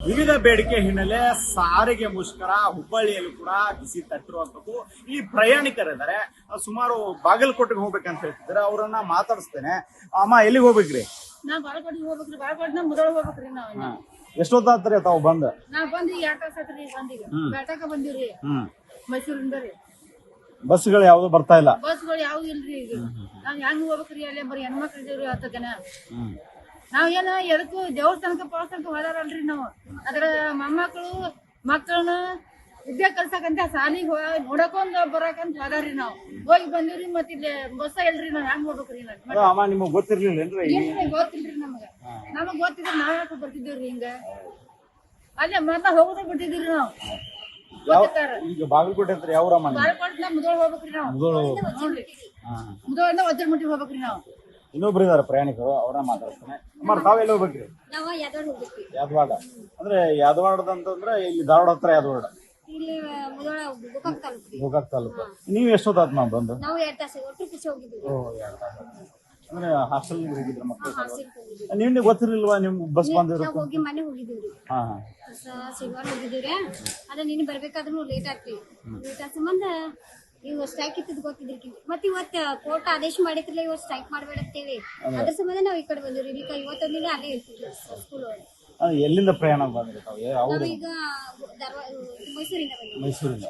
ವಿವಿಧ ಬೇಡಿಕೆ ಹಿನ್ನೆಲೆ ಸಾರಿಗೆ ಮುಷ್ಕರ ಹುಬ್ಬಳ್ಳಿಯಲ್ಲಿ ಕೂಡ ಬಿಸಿ ತಟ್ಟಿರುವಂತದ್ದು ಈ ಪ್ರಯಾಣಿಕರಿದ್ದಾರೆ. ಸುಮಾರು ಬಾಗಲಕೋಟೆಗೆ ಹೋಗ್ಬೇಕಂತ ಹೇಳ್ತಿದ್ದಾರೆ? ಅವರನ್ನ ಮಾತಾಡಿಸ್ತೇನೆ. ಅಮ್ಮ ಎಲ್ಲಿಗೆ ಹೋಗ್ಬೇಕ್ರಿ? ನಾ ಬಾಳಕೋಟಿಗೆ ಹೋಗ್ಬೇಕ್ರಿ. ಬಾಳಕೋಟಿನ ಮುದೋಳ ಹೋಗ್ಬೇಕ್ರಿ ನಾವ್ ಇನ್ನ. ಎಷ್ಟೊತ್ತಾತ್ರಿ ತಾವು ಬಂದ? ನಾ ಬಂದು ಎರಡ್ ತಾಸ ಆತ್ರಿ ಬಂದೀಗ. ಬೇಟಕ ಬಂದಿವ್ರಿ. ಹ್ಮ್. ಮೈಸೂರಿಂದ ರೀ. ಬಸ್ಗಳು ಯಾವ್ದು ಬರ್ತಾ ಇಲ್ಲ? ಬಸ್ಗಳು ಯಾವ್ದು ಇಲ್ರಿ ಈಗ. ನಾವ್ ಹೆಂಗ್ ಹೋಗ್ಬೇಕ್ರಿ ಅಲ್ಲಿ? ಬರೀ ಹೆಣ್ಮಕ್ಳು ಇದೇವ್ರಿ ಹತ್ತು ಜನ ಹ್ಮ್. ನಾವ್ ಏನ ಎದಕ್ಕೂ ದೇವಸ್ಥಾನಕ್ಕೆ ಪವಸ್ಥಾನಕ್ಕ ಹೋದಾರಲ್ರಿ ನಾವು ಅದ್ರ ಮೊಮ್ಮಕ್ಳು ಮಕ್ಕಳನ್ನ ವಿದ್ಯಾ ಕಲ್ಸಕಂತ ಸಾಲಿಗೆ ನೋಡಕೊಂಡ್ ಬರಕಂತ ಹೋದಾರ್ರಿ ನಾವು ಹೋಗಿ ಬಂದಿವ್ರಿ ಮತ್ ಇಲ್ಲಿ ಬಸ್ಸ ಇಲ್ರಿ ನಾವ್ ಹೆಂಗ್ ಹೋಗ್ಬೇಕ್ರಿ ಅಮ್ಮ ನಿಮಗ್ ಏನ್ರಿ ಗೊತ್ತಿಲ್ರಿ ನಮಗ ನಮಗ್ ಗೊತ್ತಿದ್ರೆ ನಾವ್ ಯಾಕೆ ಬರ್ತಿದ್ದೀವ್ರಿ ಹಿಂಗ ಅಲ್ಲೇ ಮತ್ತೆ ಹೋಗುದ ಬಿಟ್ಟಿದ್ರಿ ನಾವು ಈಗ ಬಾಗಲಕೋಟೆ ಹತ್ರ ಯಾವ? ಬಾಳ್ಕೊಟ್ನ ಮುದೋಳ ಹೋಗ್ಬೇಕ್ರಿ ನಾವು ಹಾ. ಮುದೋಳಿಂದ ವಜ್ರಮುಟ್ಟಿ ಹೋಗ್ಬೇಕ್ರಿ ನಾವು ಇನ್ನೊಬ್ರು ಇದಾರೆ ಪ್ರಯಾಣಿಕರು ಅವ್ರನ್ನ ಮಾತಾಡ್ತಾನೆ ಅಮ್ಮ ತಾವೆಲ್ಲ ಹೋಗ್ಬೇಕ್ರಿ? ನಾವು ಯಾದವಾಡ ಅಂದ್ರೆ ಯಾದವಾಡದ ಅಂತಂದ್ರೆ ಇಲ್ಲಿ ಧಾರವಾಡ ಹತ್ರ ಯಾದವಾಡ? ಇಲ್ಲಿ ಮುದೋಳ ಗೋಕಾಕ್ ತಾಲೂಕು. ನೀವು ಎಷ್ಟೊತ್ತಾತ್ ನಾವು ಬಂದು? ನಾವು ಎರಡ್ ತಾಸ ಒಟ್ಟು ಖುಷಿ ಹೋಗಿದ್ವಿ ಓ ಎರಡು ತಾಸು. ಅಂದ್ರೆ ಹಾಸ್ಟೆಲ್ ಹೋಗಿದ್ರ ಮಕ್ಕಳು ನಿಮ್ಗೆ ಗೊತ್ತಿರ್ಲಿಲ್ವಾ ನಿಮ್ ಬಸ್ ಹೋಗಿ ಮನೆ ಹಾ ಹಾ. ಶನಿವಾರ ಹೋಗಿದ್ದೀವ್ರಿ. ಅದ ನೀನು ಬರ್ಬೇಕಾದ್ರೂ ಲೇಟ್ ಆತ್ರಿ ಲೇಟ್ ಆದ ಸಂಬಂಧ ನೀವು ಸ್ಟ್ರೈಕ್ ಇತ್ತದ ಗೊತ್ತಿದ್ರಿ ಮತ್ ಇವತ್ತ ಕೋರ್ಟ್ ಆದೇಶ ಮಾಡಿದ್ರಲ್ಲ ಇವತ್ತು ಸ್ಟ್ರೈಕ್ ಮಾಡ್ಬೇಡತ್ತೇವಿ ಅದ್ರ ಸಂಬಂಧ ನಾವು ಈ ಕಡೆ ಬಂದಿವ್ರಿ. ಈಗ ಇವತ್ತೊಂದಿನ ಅಲ್ಲೇ ಇರ್ತೀವಿ ಸ್ಕೂಲ್ ಒಳಗೆ ಎಲ್ಲಿಂದ ಪ್ರಯಾಣ ಬಂದ್ರಿ ತಾವು? ಯಾವ ನಾವು ಈಗ ಧಾರವಾಡ ಮೈಸೂರಿಂದ ಬಂದಿವಿ ಮೈಸೂರಿಂದ.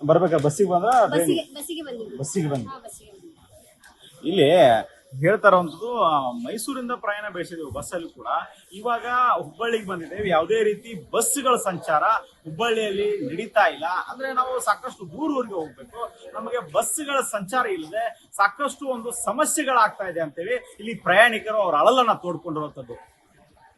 ಬರ್ಬೇಕಾ ಬಸ್ಸಿಗೆ ಬಂದ್ರ ಬಸ್ಸಿಗೆ ಬಸ್ಸಿಗೆ ಬಂದಿವಿ ಬಸ್ಸಿಗೆ ಬಂದ್ರಿ ಹಾ ಬಸ್ಸಿಗೆ ಬಂದಿವಿ ಇಲ್ಲಿ ಹೇಳ್ತಾರಂತದ್ದು ಮೈಸೂರಿಂದ ಪ್ರಯಾಣ ಬೆಳೆಸಿದೆವು ಬಸ್ಸಲ್ಲಿ ಕೂಡ. ಇವಾಗ ಹುಬ್ಬಳ್ಳಿಗೆ ಬಂದಿದ್ದೇವೆ. ಯಾವುದೇ ರೀತಿ ಬಸ್ಗಳ ಸಂಚಾರ ಹುಬ್ಬಳ್ಳಿಯಲ್ಲಿ ನಡೀತಾ ಇಲ್ಲ. ಅಂದ್ರೆ ನಾವು ಸಾಕಷ್ಟು ದೂರ ಊರಿಗೆ ಹೋಗ್ಬೇಕು. ನಮಗೆ ಬಸ್ಗಳ ಸಂಚಾರ ಇಲ್ಲದೆ ಸಾಕಷ್ಟು ಒಂದು ಸಮಸ್ಯೆಗಳಾಗ್ತಾ ಇದೆ ಅಂತೇಳಿ ಇಲ್ಲಿ ಪ್ರಯಾಣಿಕರು ಅವರ ಅಳಲನ್ನ ತೋಡ್ಕೊಂಡಿರುವಂತದ್ದು